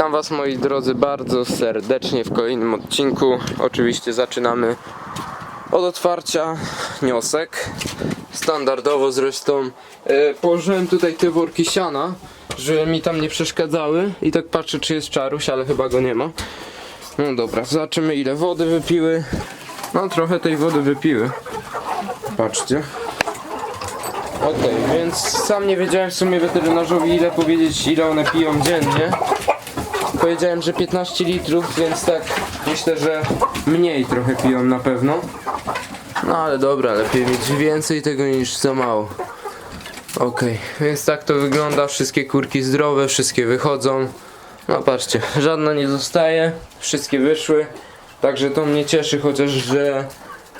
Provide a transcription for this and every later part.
Witam Was moi drodzy bardzo serdecznie w kolejnym odcinku. Oczywiście zaczynamy od otwarcia niosek. Standardowo zresztą e, położyłem tutaj te worki siana, żeby mi tam nie przeszkadzały. I tak patrzę czy jest czaruś, ale chyba go nie ma. No dobra, zobaczymy ile wody wypiły. No trochę tej wody wypiły. Patrzcie. Okej, więc sam nie wiedziałem w sumie weterynarzowi ile powiedzieć ile one piją dziennie. Powiedziałem, że 15 litrów, więc tak myślę, że mniej trochę piją na pewno. No ale dobra, lepiej mieć więcej tego niż za mało. Okej, więc tak to wygląda. Wszystkie kurki zdrowe, wszystkie wychodzą. No patrzcie, żadna nie zostaje, wszystkie wyszły. Także to mnie cieszy, chociaż że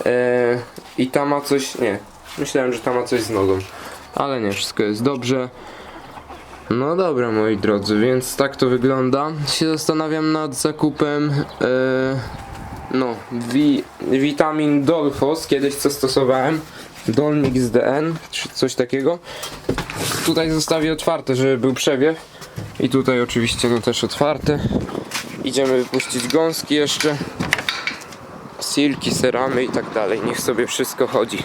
e, i ta ma coś. Nie, myślałem, że ta ma coś z nogą. Ale nie, wszystko jest dobrze. No dobra moi drodzy, więc tak to wygląda. Się zastanawiam nad zakupem e, no, wi, witamin Dolfos, kiedyś co stosowałem. Dolmix DN, czy coś takiego. Tutaj zostawię otwarte, żeby był przewiew. I tutaj oczywiście no też otwarte. Idziemy wypuścić gąski jeszcze. Silki, seramy i tak dalej. Niech sobie wszystko chodzi.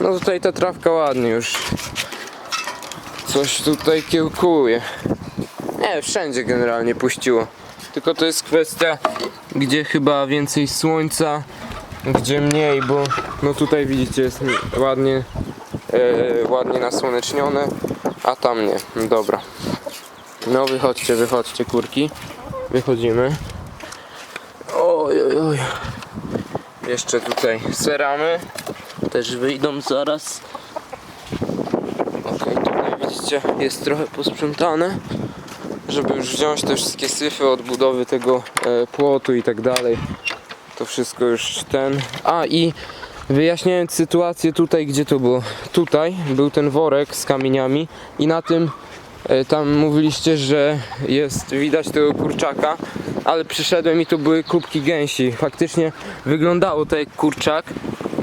No tutaj ta trawka ładnie już coś tutaj kiełkuje. Nie, wszędzie generalnie puściło. Tylko to jest kwestia, gdzie chyba więcej słońca, gdzie mniej, bo no tutaj widzicie jest ładnie, e, ładnie nasłonecznione, a tam nie. Dobra. No wychodźcie, wychodźcie kurki. Wychodzimy. Oj, oj, oj. Jeszcze tutaj seramy. Też wyjdą zaraz. Jest trochę posprzątane, żeby już wziąć te wszystkie syfy od budowy tego e, płotu i tak dalej. To wszystko już ten. A i wyjaśniając sytuację tutaj, gdzie to było. Tutaj był ten worek z kamieniami i na tym e, tam mówiliście, że jest widać tego kurczaka, ale przyszedłem i to były kubki gęsi. Faktycznie wyglądało to jak kurczak,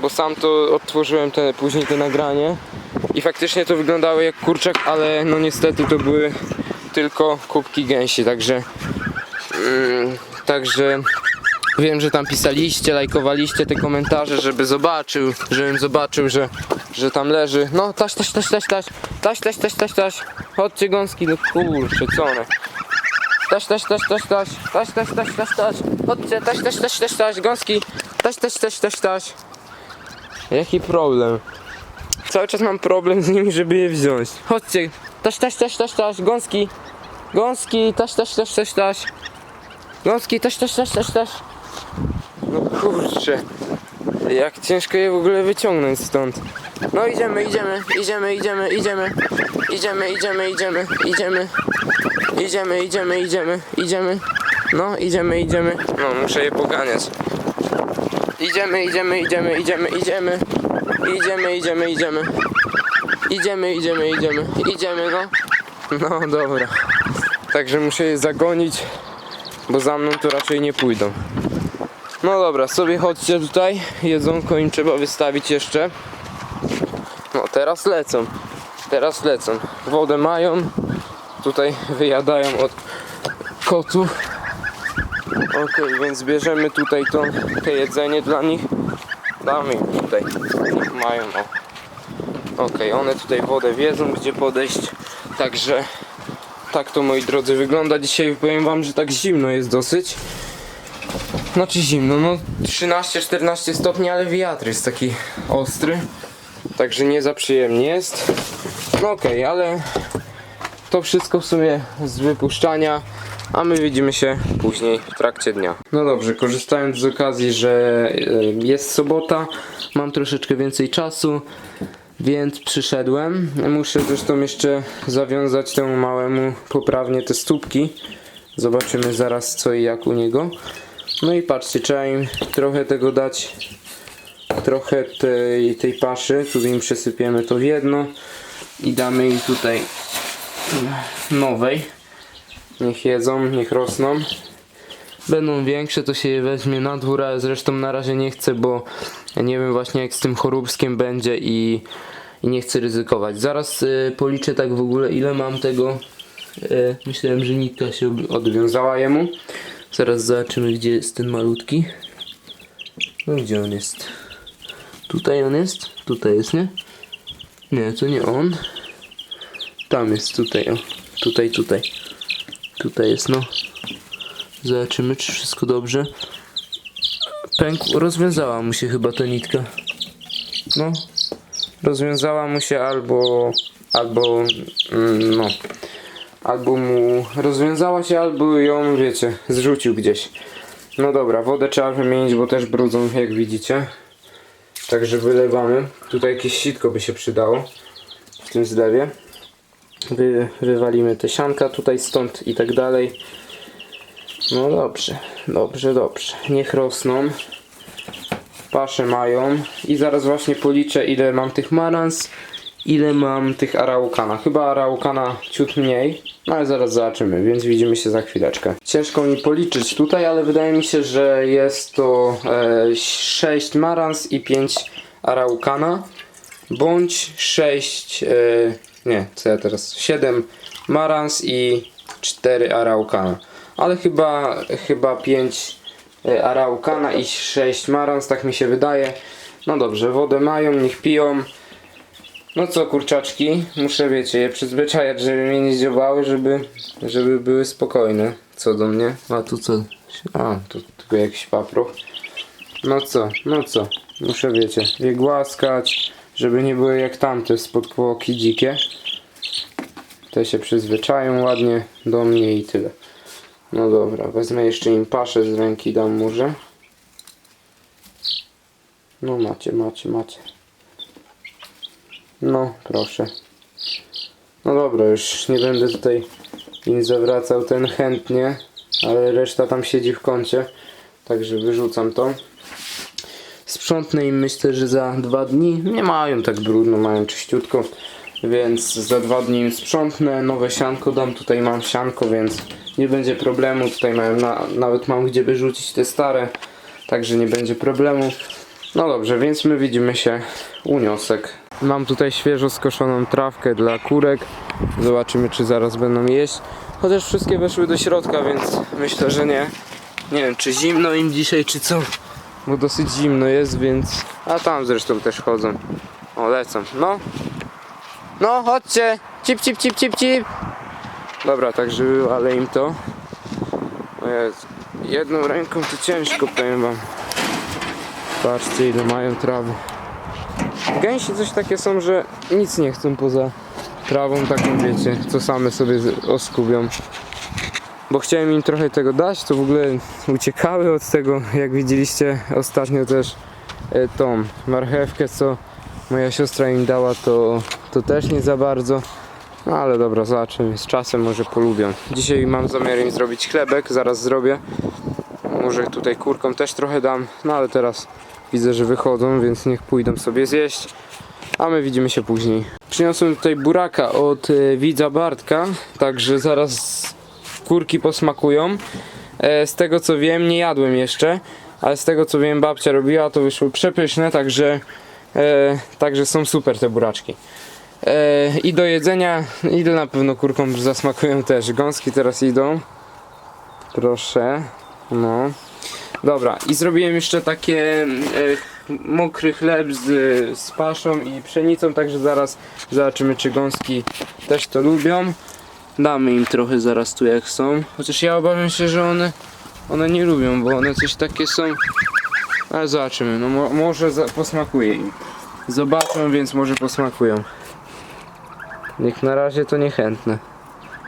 bo sam to odtworzyłem te, później to nagranie. I faktycznie to wyglądało jak kurczak, ale no niestety to były tylko kubki gęsi, także mm, także wiem, że tam pisaliście, lajkowaliście te komentarze, żeby zobaczył, żebym zobaczył, że, że tam leży. No, taś, taś, taś, taś, taś, taś, taś, taś, taś, taś, chodźcie gąski, no kurczę, co one? Taś, taś, taś, taś, taś, taś, taś, taś, taś, taś, chodźcie, taś, taś, taś, taś, taś, gąski, taś, taś, taś, taś, taś. Jaki problem? Cały czas mam problem z nimi, żeby je wziąć. Chodźcie. Taś, taś, taś, taś, taś. Gąski. Gąski. Taś, taś, taś, taś, taś. Gąski. Taś, taś, taś, taś, taś. No kurczę. Jak ciężko je w ogóle wyciągnąć stąd. No idziemy, idziemy, idziemy, idziemy, idziemy. Idziemy, idziemy, idziemy, idziemy. Idziemy, idziemy, idziemy, idziemy. No, idziemy, idziemy. No, muszę je poganiać. Idziemy, idziemy, idziemy, idziemy, idziemy. Idziemy, idziemy, idziemy. Idziemy, idziemy, idziemy. Idziemy, no. No dobra. Także muszę je zagonić, bo za mną to raczej nie pójdą. No dobra, sobie chodźcie tutaj. Jedzonko im trzeba wystawić jeszcze. No teraz lecą. Teraz lecą. Wodę mają. Tutaj wyjadają od kotów. Okej, więc bierzemy tutaj to, te jedzenie dla nich. Damy im tutaj. Mają. O. Okej, one tutaj wodę wiedzą, gdzie podejść. Także tak to moi drodzy wygląda. Dzisiaj powiem wam, że tak zimno jest dosyć. Znaczy zimno, no 13-14 stopni, ale wiatr jest taki ostry. Także nie za przyjemnie jest. No okej, ale to wszystko w sumie z wypuszczania, a my widzimy się później w trakcie dnia. No dobrze, korzystając z okazji, że e, jest sobota, mam troszeczkę więcej czasu, więc przyszedłem. Muszę zresztą jeszcze zawiązać temu małemu poprawnie te stópki. Zobaczymy zaraz co i jak u niego. No i patrzcie, trzeba im trochę tego dać, trochę tej, tej paszy. Tutaj im przesypiemy to w jedno i damy im tutaj nowej. Niech jedzą, niech rosną. Będą większe, to się je weźmie na dwór, ale zresztą na razie nie chcę, bo nie wiem właśnie jak z tym choróbskiem będzie i, i nie chcę ryzykować. Zaraz y, policzę tak w ogóle ile mam tego E, myślałem, że nitka się odwiązała jemu. Zaraz zobaczymy, gdzie jest ten malutki. No gdzie on jest? Tutaj on jest? Tutaj jest, nie? Nie, to nie on. Tam jest, tutaj, o. Tutaj, tutaj. Tutaj jest, no. Zobaczymy, czy wszystko dobrze. Pękł, rozwiązała mu się chyba ta nitka. No. Rozwiązała mu się albo, albo, mm, no. Albo mu rozwiązała się, albo ją, wiecie, zrzucił gdzieś. No dobra, wodę trzeba wymienić, bo też brudzą, jak widzicie. Także wylewamy. Tutaj jakieś sitko by się przydało w tym zlewie. Wy, wywalimy te sianka tutaj stąd i tak dalej. No dobrze, dobrze, dobrze. Niech rosną. Pasze mają. I zaraz właśnie policzę ile mam tych marans, ile mam tych araukana. Chyba araukana ciut mniej, no ale zaraz zobaczymy, więc widzimy się za chwileczkę. Ciężko mi policzyć tutaj, ale wydaje mi się, że jest to e, 6 marans i 5 araukana. Bądź 6, e, nie, co ja teraz, 7 marans i 4 araukana. Ale chyba, chyba 5 e, araukana i 6 marans, tak mi się wydaje. No dobrze, wodę mają, niech piją. No co kurczaczki, muszę wiecie, je przyzwyczajać, żeby mnie nie zdziobały, żeby, żeby były spokojne. Co do mnie? A tu co? A, tu tylko jakiś paproch. No co, no co, muszę wiecie, je głaskać, żeby nie były jak tamte spod kłoki dzikie. Te się przyzwyczają ładnie do mnie i tyle. No dobra, wezmę jeszcze im paszę z ręki, dam może. No macie, macie, macie. No, proszę. No dobra, już nie będę tutaj im zawracał ten chętnie, ale reszta tam siedzi w kącie, także wyrzucam to. Sprzątnę im myślę, że za dwa dni. Nie mają tak brudno, mają czyściutko, więc za dwa dni sprzątnę. Nowe sianko dam, tutaj mam sianko, więc nie będzie problemu. Tutaj mają na, nawet mam gdzie wyrzucić te stare, także nie będzie problemu. No dobrze, więc my widzimy się u niosek. Mam tutaj świeżo skoszoną trawkę dla kurek. Zobaczymy, czy zaraz będą jeść. Chociaż wszystkie weszły do środka, więc myślę, że nie. Nie wiem, czy zimno im dzisiaj, czy co. Bo dosyć zimno jest, więc... A tam zresztą też chodzą. O, lecą. No. No, chodźcie. Cip, cip, cip, cip, cip. Dobra, także ale im to. O Jezu. Jedną ręką to ciężko, powiem wam. Patrzcie, ile mają trawy. Gęsi coś takie są, że nic nie chcą poza trawą taką, wiecie, co same sobie oskubią. Bo chciałem im trochę tego dać, to w ogóle uciekały od tego, jak widzieliście ostatnio też e, tą marchewkę, co moja siostra im dała, to, to też nie za bardzo. No ale dobra, zobaczymy, z czasem może polubią. Dzisiaj mam zamiar im zrobić chlebek, zaraz zrobię. Może tutaj kurkom też trochę dam, no ale teraz widzę, że wychodzą, więc niech pójdą sobie zjeść. A my widzimy się później. Przyniosłem tutaj buraka od e, widza Bartka, także zaraz kurki posmakują. E, z tego co wiem, nie jadłem jeszcze, ale z tego co wiem, babcia robiła, to wyszły przepyszne, także, e, także są super te buraczki. E, I do jedzenia, ile na pewno kurkom zasmakują też. Gąski teraz idą. Proszę. No. Dobra, i zrobiłem jeszcze takie mokry chleb z, z paszą i pszenicą, także zaraz zobaczymy, czy gąski też to lubią. Damy im trochę zaraz tu jak są. Chociaż ja obawiam się, że one, one nie lubią, bo one coś takie są. Ale zobaczymy, no mo, może posmakuje im. Zobaczą, więc może posmakują. Niech na razie to niechętne.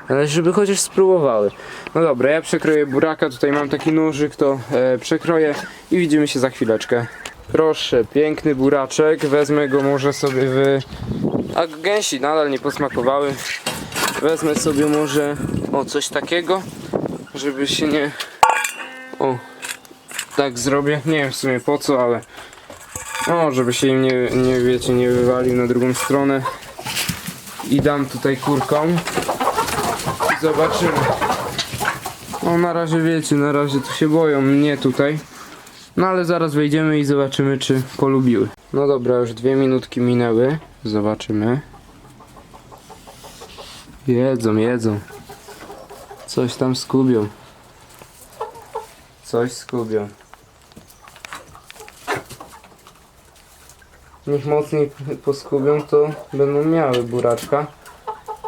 Ale żeby chociaż spróbowały. No dobra, ja przekroję buraka, tutaj mam taki nożyk, to e, przekroję i widzimy się za chwileczkę. Proszę, piękny buraczek, wezmę go może sobie w... A gęsi nadal nie posmakowały. Wezmę sobie może o coś takiego, żeby się nie... O, tak zrobię. Nie wiem w sumie po co, ale... O, żeby się im nie, nie wiecie, nie wywalił na drugą stronę. I dam tutaj kurkom. I zobaczymy. No na razie wiecie, na razie to się boją mnie tutaj. No ale zaraz wejdziemy i zobaczymy czy polubiły. No dobra, już dwie minutki minęły. Zobaczymy. Jedzą, jedzą. Coś tam skubią. Coś skubią. Niech mocniej poskubią, to będą miały buraczka.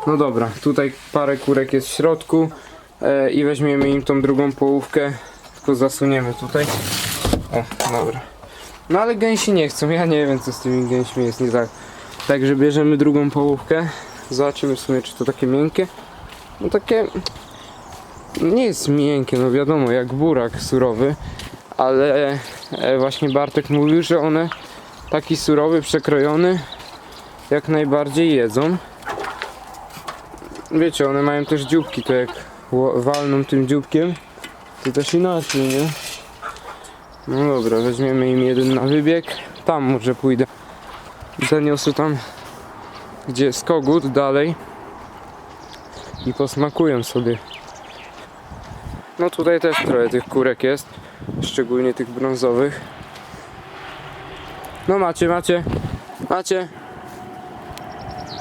No dobra, tutaj parę kurek jest w środku e, i weźmiemy im tą drugą połówkę, tylko zasuniemy tutaj. O, dobra. No ale gęsi nie chcą, ja nie wiem co z tymi gęśmi jest nie tak. Także bierzemy drugą połówkę, zobaczymy w sumie czy to takie miękkie. No takie nie jest miękkie, no wiadomo, jak burak surowy, ale e, właśnie Bartek mówił, że one taki surowy, przekrojony jak najbardziej jedzą. Wiecie, one mają też dzióbki, to jak walną tym dzióbkiem, to też inaczej, nie? No dobra, weźmiemy im jeden na wybieg. Tam może pójdę. Zaniosę tam, gdzie jest kogut, dalej. I posmakują sobie. No tutaj też trochę tych kurek jest. Szczególnie tych brązowych. No macie, macie. Macie.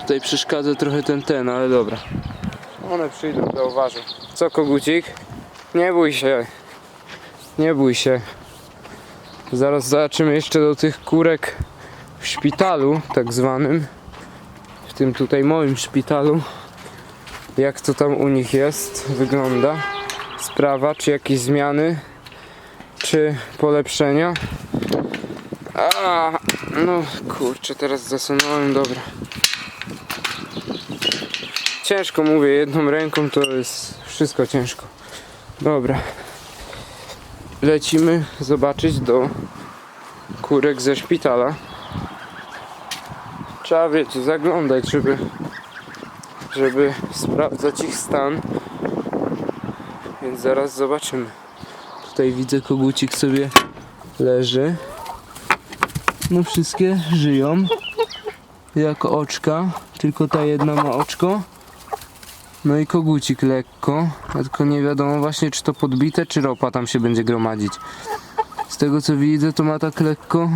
Tutaj przeszkadza trochę ten ten, ale dobra. One przyjdą, zauważą. Co kogucik? Nie bój się. Nie bój się. Zaraz zobaczymy jeszcze do tych kurek w szpitalu, tak zwanym. Tym tutaj moim szpitalu. Jak to tam u nich jest, wygląda. Sprawa, czy jakieś zmiany, czy polepszenia. A, no kurczę, teraz zasunąłem, dobra. Ciężko mówię, jedną ręką to jest wszystko ciężko. Dobra. Lecimy zobaczyć do kurek ze szpitala. Trzeba wiecie, zaglądać, żeby żeby sprawdzać ich stan. Więc zaraz zobaczymy. Tutaj widzę kogucik sobie leży. No wszystkie żyją. Jak oczka, tylko ta jedna ma oczko. No i kogucik lekko, tylko nie wiadomo właśnie czy to podbite, czy ropa tam się będzie gromadzić. Z tego co widzę to ma tak lekko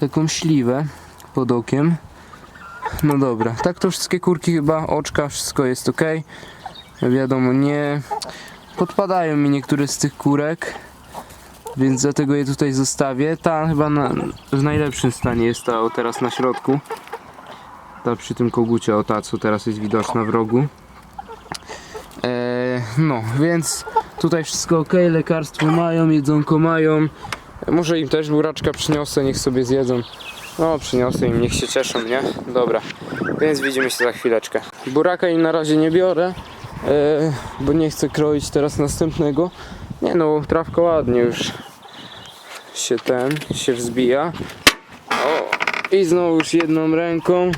taką śliwę pod okiem. No dobra, tak to wszystkie kurki chyba, oczka, wszystko jest ok. Wiadomo, nie podpadają mi niektóre z tych kurek, więc dlatego je tutaj zostawię. Ta chyba na, w najlepszym stanie jest ta o teraz na środku. Ta przy tym kogucie, o ta co teraz jest widoczna w rogu. Eee, no, więc tutaj wszystko ok, lekarstwo mają, jedzonko mają. Może im też buraczka przyniosę, niech sobie zjedzą. No, przyniosę im, niech się cieszą, nie? Dobra, więc widzimy się za chwileczkę. Buraka im na razie nie biorę, e, bo nie chcę kroić teraz następnego. Nie no, trawka ładnie już się ten, się wzbija. O, i znowu już jedną ręką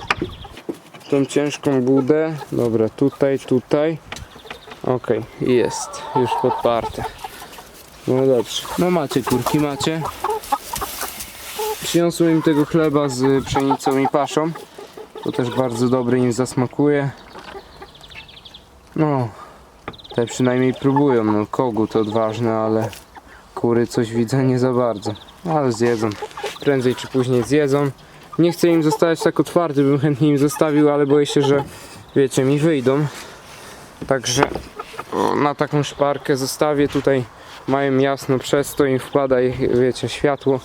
tą ciężką budę. Dobra, tutaj, tutaj. Okej, jest, już podparte. No dobrze. No macie kurki, macie. Przyniosłem im tego chleba z pszenicą i paszą. To też bardzo dobry im zasmakuje. No, te przynajmniej próbują. No, kogut odważny, ale kury coś widzę nie za bardzo. Ale zjedzą. Prędzej czy później zjedzą. Nie chcę im zostawiać tak otwarty, bym chętnie im zostawił, ale boję się, że wiecie, mi wyjdą. Także na taką szparkę zostawię tutaj. Mają jasno przez to im wpada ich, wiecie, światło.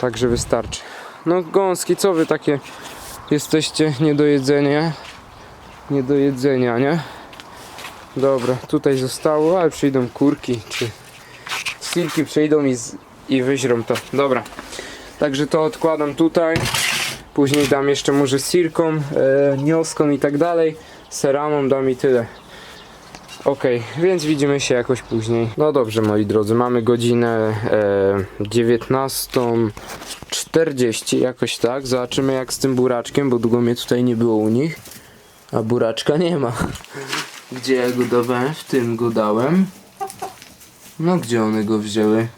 Także wystarczy. No gąski, co wy takie jesteście nie do jedzenia? Nie do jedzenia, nie? Dobra, tutaj zostało, ale przyjdą kurki, czy silki przyjdą i, z, i wyźrą to. Dobra, także to odkładam tutaj. Później dam jeszcze może sirką, e, nioską i tak dalej. Seramą dam i tyle. Okej, więc widzimy się jakoś później. No dobrze, moi drodzy, mamy godzinę e, 19.40, jakoś tak. Zobaczymy jak z tym buraczkiem, bo długo mnie tutaj nie było u nich. A buraczka nie ma. Gdzie ja go dawałem? W tym go dałem. No gdzie one go wzięły?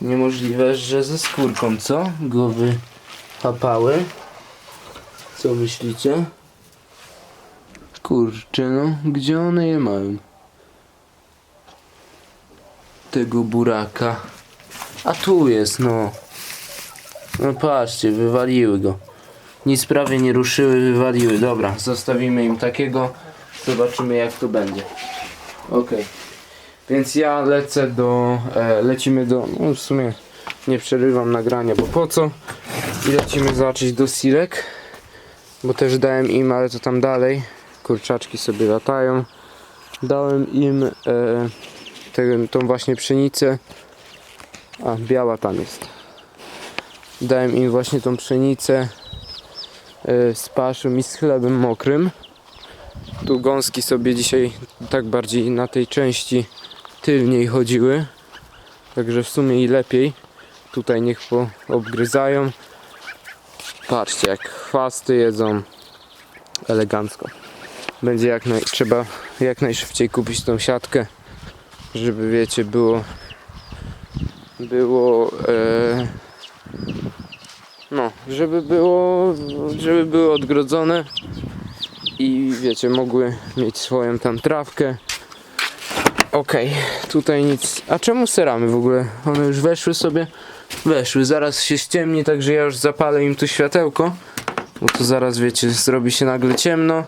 Niemożliwe, że ze skórką, co? Go wychapały. Co myślicie? Kurczę, no, gdzie one je mają? Tego buraka. A tu jest, no. No patrzcie, wywaliły go. Nic prawie nie ruszyły, wywaliły. Dobra, zostawimy im takiego. Zobaczymy jak to będzie. Okej. Więc ja lecę do. E, lecimy do. No w sumie nie przerywam nagrania, bo po co? I lecimy zobaczyć do Silek. Bo też dałem im, ale to tam dalej. Kurczaczki sobie latają. Dałem im e, tą właśnie pszenicę. A, biała tam jest. Dałem im właśnie tą pszenicę e, z paszą i z chlebem mokrym. Tu gąski sobie dzisiaj tak bardziej na tej części tylniej chodziły. Także w sumie i lepiej. Tutaj niech obgryzają. Patrzcie jak chwasty jedzą elegancko. Będzie jak naj... trzeba jak najszybciej kupić tą siatkę, żeby wiecie było było e... no, żeby było żeby były odgrodzone i wiecie, mogły mieć swoją tam trawkę. Okej, tutaj nic. A czemu seramy w ogóle? One już weszły sobie? Weszły, zaraz się ściemni, także ja już zapalę im tu światełko. Bo to zaraz wiecie, zrobi się nagle ciemno.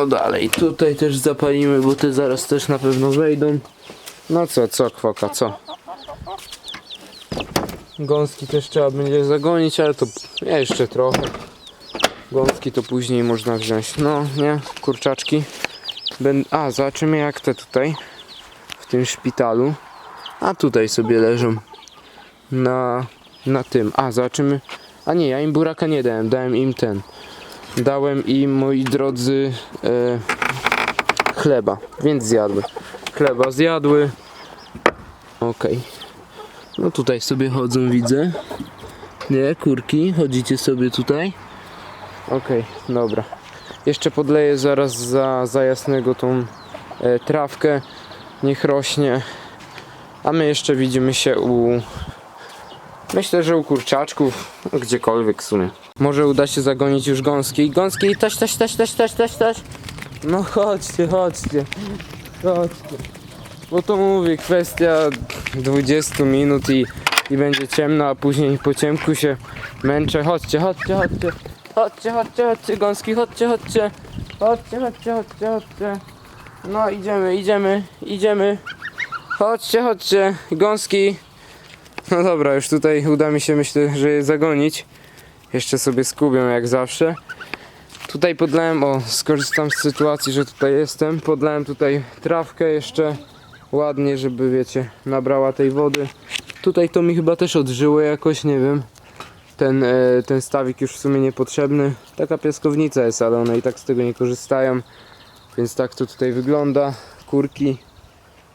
No dalej, tutaj też zapalimy, bo te zaraz też na pewno wejdą. No co, co, kwoka, co? Gąski też trzeba będzie zagonić, ale to jeszcze trochę. Gąski to później można wziąć. No, nie? Kurczaczki. Będ... A, zobaczymy jak te tutaj. W tym szpitalu. A tutaj sobie leżą. Na, na tym. A, zobaczymy. A nie, ja im buraka nie dałem. Dałem im ten. Dałem im, moi drodzy, e, chleba. Więc zjadły. Chleba zjadły. Okej. No tutaj sobie chodzą, widzę. Nie, kurki. Chodzicie sobie tutaj. Okej, dobra. Jeszcze podleję zaraz za, za jasnego tą e, trawkę. Niech rośnie. A my jeszcze widzimy się u. Myślę, że u kurczaczków, gdziekolwiek w sumie. Może uda się zagonić już gąski. Gąski, taś, taś, taś, taś, taś, taś, taś. No chodźcie, chodźcie. Chodźcie. Bo to mówię, kwestia 20 minut i, i będzie ciemno, a później po ciemku się męczę. Chodźcie, chodźcie, chodźcie. Chodźcie, chodźcie, chodźcie, gąski, chodźcie, chodźcie. Chodźcie, chodźcie, chodźcie, chodźcie. No idziemy, idziemy, idziemy. Chodźcie, chodźcie, gąski. No dobra, już tutaj uda mi się myślę, że je zagonić. Jeszcze sobie skubią jak zawsze. Tutaj podlałem, o skorzystam z sytuacji, że tutaj jestem. Podlałem tutaj trawkę jeszcze ładnie, żeby wiecie, nabrała tej wody. Tutaj to mi chyba też odżyło jakoś, nie wiem ten, e, ten stawik już w sumie niepotrzebny. Taka piaskownica jest, ale one i tak z tego nie korzystają. Więc tak to tutaj wygląda. Kurki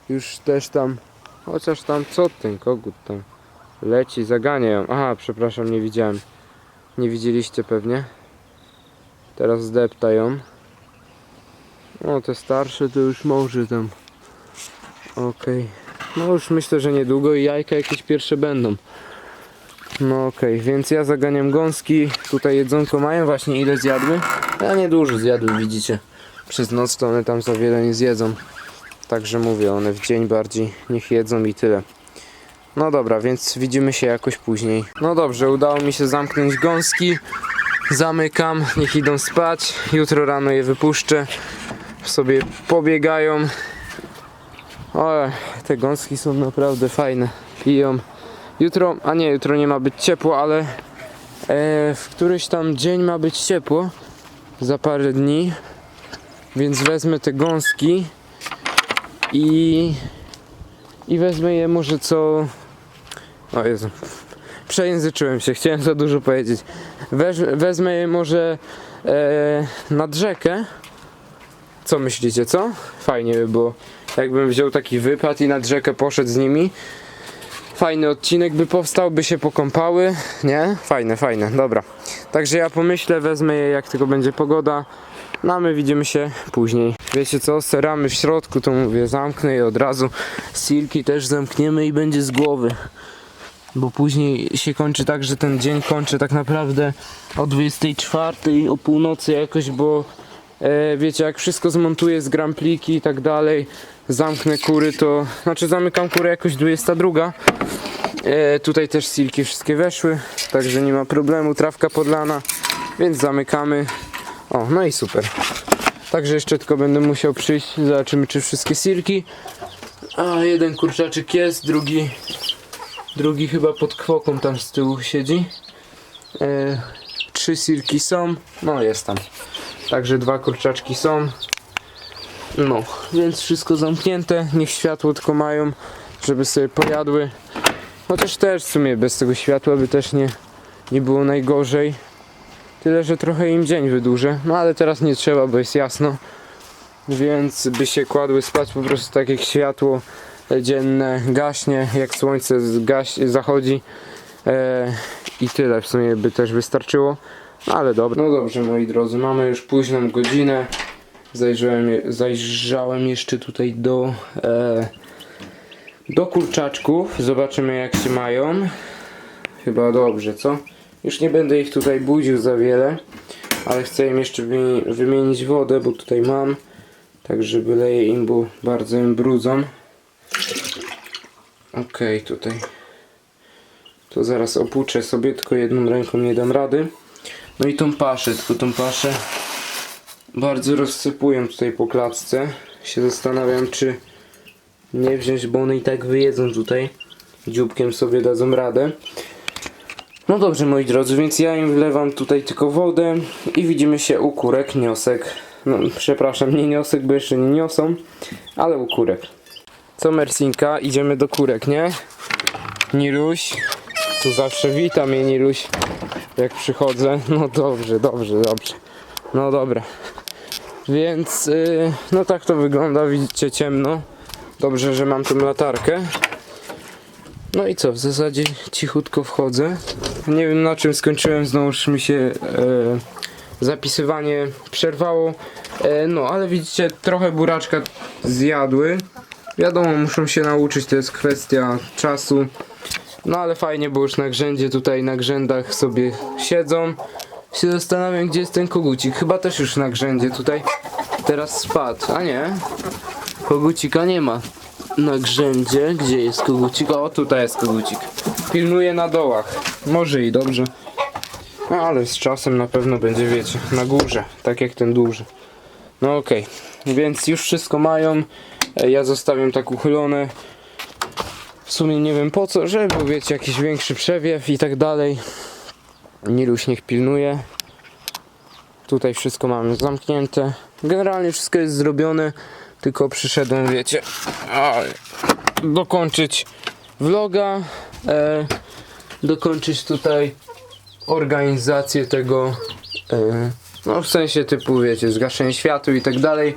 już też tam, chociaż tam co ten kogut tam leci, zagania ją. Aha, przepraszam, nie widziałem. Nie widzieliście pewnie. Teraz zdepta ją. O, te starsze to już może tam. Okej. No już myślę, że niedługo i jajka jakieś pierwsze będą. No okej, więc ja zaganiam gąski. Tutaj jedzonko mają właśnie ile zjadły? Ja niedużo zjadły, widzicie. Przez noc to one tam za wiele nie zjedzą. Także mówię, one w dzień bardziej niech jedzą i tyle. No dobra, więc widzimy się jakoś później. No dobrze, udało mi się zamknąć gąski. Zamykam, niech idą spać. Jutro rano je wypuszczę. Sobie pobiegają. O, te gąski są naprawdę fajne. Piją. Jutro, a nie, jutro nie ma być ciepło, ale e, w któryś tam dzień ma być ciepło. Za parę dni. Więc wezmę te gąski i, i wezmę je może co. O Jezu. Przejęzyczyłem się, chciałem za dużo powiedzieć. Weź, wezmę je może e, nad rzekę. Co myślicie, co? Fajnie by było. Jakbym wziął taki wypad i nad rzekę poszedł z nimi. Fajny odcinek by powstał, by się pokąpały, nie? Fajne, fajne, dobra. Także ja pomyślę, wezmę je jak tylko będzie pogoda. No a my widzimy się później. Wiecie co, seramy w środku, to mówię, zamknę je od razu. Silki też zamkniemy i będzie z głowy. Bo później się kończy tak, że ten dzień kończy tak naprawdę o 24 o północy jakoś, bo e, wiecie, jak wszystko zmontuję z grampliki i tak dalej, zamknę kury, to znaczy zamykam kurę jakoś 22. E, tutaj też silki wszystkie weszły, także nie ma problemu, trawka podlana, więc zamykamy. O, no i super. Także jeszcze tylko będę musiał przyjść, zobaczymy czy wszystkie sirki. A jeden kurczaczek jest, drugi drugi chyba pod kwoką tam z tyłu siedzi. E, trzy sirki są, no jest tam. Także dwa kurczaczki są. No, więc wszystko zamknięte, niech światło tylko mają, żeby sobie pojadły. Chociaż też w sumie bez tego światła by też nie, nie było najgorzej. Tyle, że trochę im dzień wydłużę. No ale teraz nie trzeba, bo jest jasno. Więc by się kładły spać po prostu tak jak światło dzienne gaśnie, jak słońce zgaś, zachodzi. E, I tyle w sumie by też wystarczyło. No ale dobra. No dobrze moi drodzy, mamy już późną godzinę. Zajrzałem, zajrzałem jeszcze tutaj do e, do kurczaczków. Zobaczymy jak się mają. Chyba dobrze, co? Już nie będę ich tutaj budził za wiele, ale chcę im jeszcze wymi- wymienić wodę, bo tutaj mam. Także wyleję im, bo bardzo im brudzą. Okej, tutaj. To zaraz opuczę sobie, tylko jedną ręką nie dam rady. No i tą paszę, tylko tą paszę bardzo rozsypują tutaj po klatce. Się zastanawiam, czy nie wziąć, bo one i tak wyjedzą tutaj. Dzióbkiem sobie dadzą radę. No dobrze moi drodzy, więc ja im wlewam tutaj tylko wodę i widzimy się u kurek, niosek. No przepraszam, nie niosek, bo jeszcze nie niosą, ale u kurek. Co Mersinka? Idziemy do kurek, nie? Niluś, tu zawsze witam je Niluś, jak przychodzę. No dobrze, dobrze, dobrze. No dobra. Więc, yy, no tak to wygląda, widzicie ciemno. Dobrze, że mam tą latarkę. No i co, w zasadzie cichutko wchodzę. Nie wiem na czym skończyłem, znowuż mi się e, zapisywanie przerwało. E, no, ale widzicie, trochę buraczka zjadły. Wiadomo, muszą się nauczyć, to jest kwestia czasu. No ale fajnie, bo już na grzędzie tutaj, na grzędach sobie siedzą. Się zastanawiam, gdzie jest ten kogucik. Chyba też już na grzędzie tutaj. Teraz spadł, a nie. Kogucika nie ma na grzędzie. Gdzie jest kogucik? O, tutaj jest kogucik. Pilnuje na dołach. Może i dobrze. No, ale z czasem na pewno będzie, wiecie, na górze. Tak jak ten duży. No okej. Więc już wszystko mają. E, Ja zostawiam tak uchylone. W sumie nie wiem po co, żeby wiecie, jakiś większy przewiew i tak dalej. Niluś niech pilnuje. Tutaj wszystko mamy zamknięte. Generalnie wszystko jest zrobione. Tylko przyszedłem, wiecie, dokończyć vloga. E, dokończyć tutaj organizację tego. E, no w sensie typu, wiecie, zgaszenie światła i tak dalej.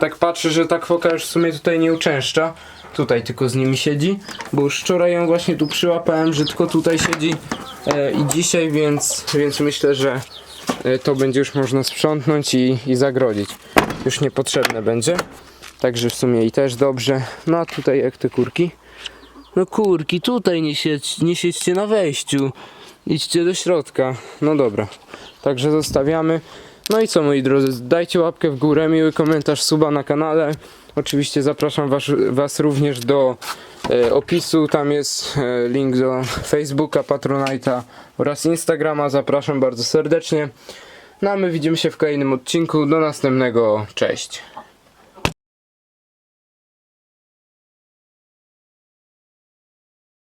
Tak patrzę, że ta kwoka już w sumie tutaj nie uczęszcza. Tutaj tylko z nimi siedzi, bo już wczoraj ją właśnie tu przyłapałem, że tylko tutaj siedzi e, i dzisiaj, więc, więc myślę, że e, to będzie już można sprzątnąć i, i zagrodzić. Już niepotrzebne będzie. Także w sumie i też dobrze. No a tutaj jak te kurki? No kurki, tutaj nie, siedź, nie siedźcie na wejściu. Idźcie do środka. No dobra. Także zostawiamy. No i co moi drodzy, dajcie łapkę w górę, miły komentarz, suba na kanale. Oczywiście zapraszam was, was również do e, opisu, tam jest e, link do Facebooka, Patronite'a oraz Instagrama. Zapraszam bardzo serdecznie. No a my widzimy się w kolejnym odcinku. Do następnego. Cześć.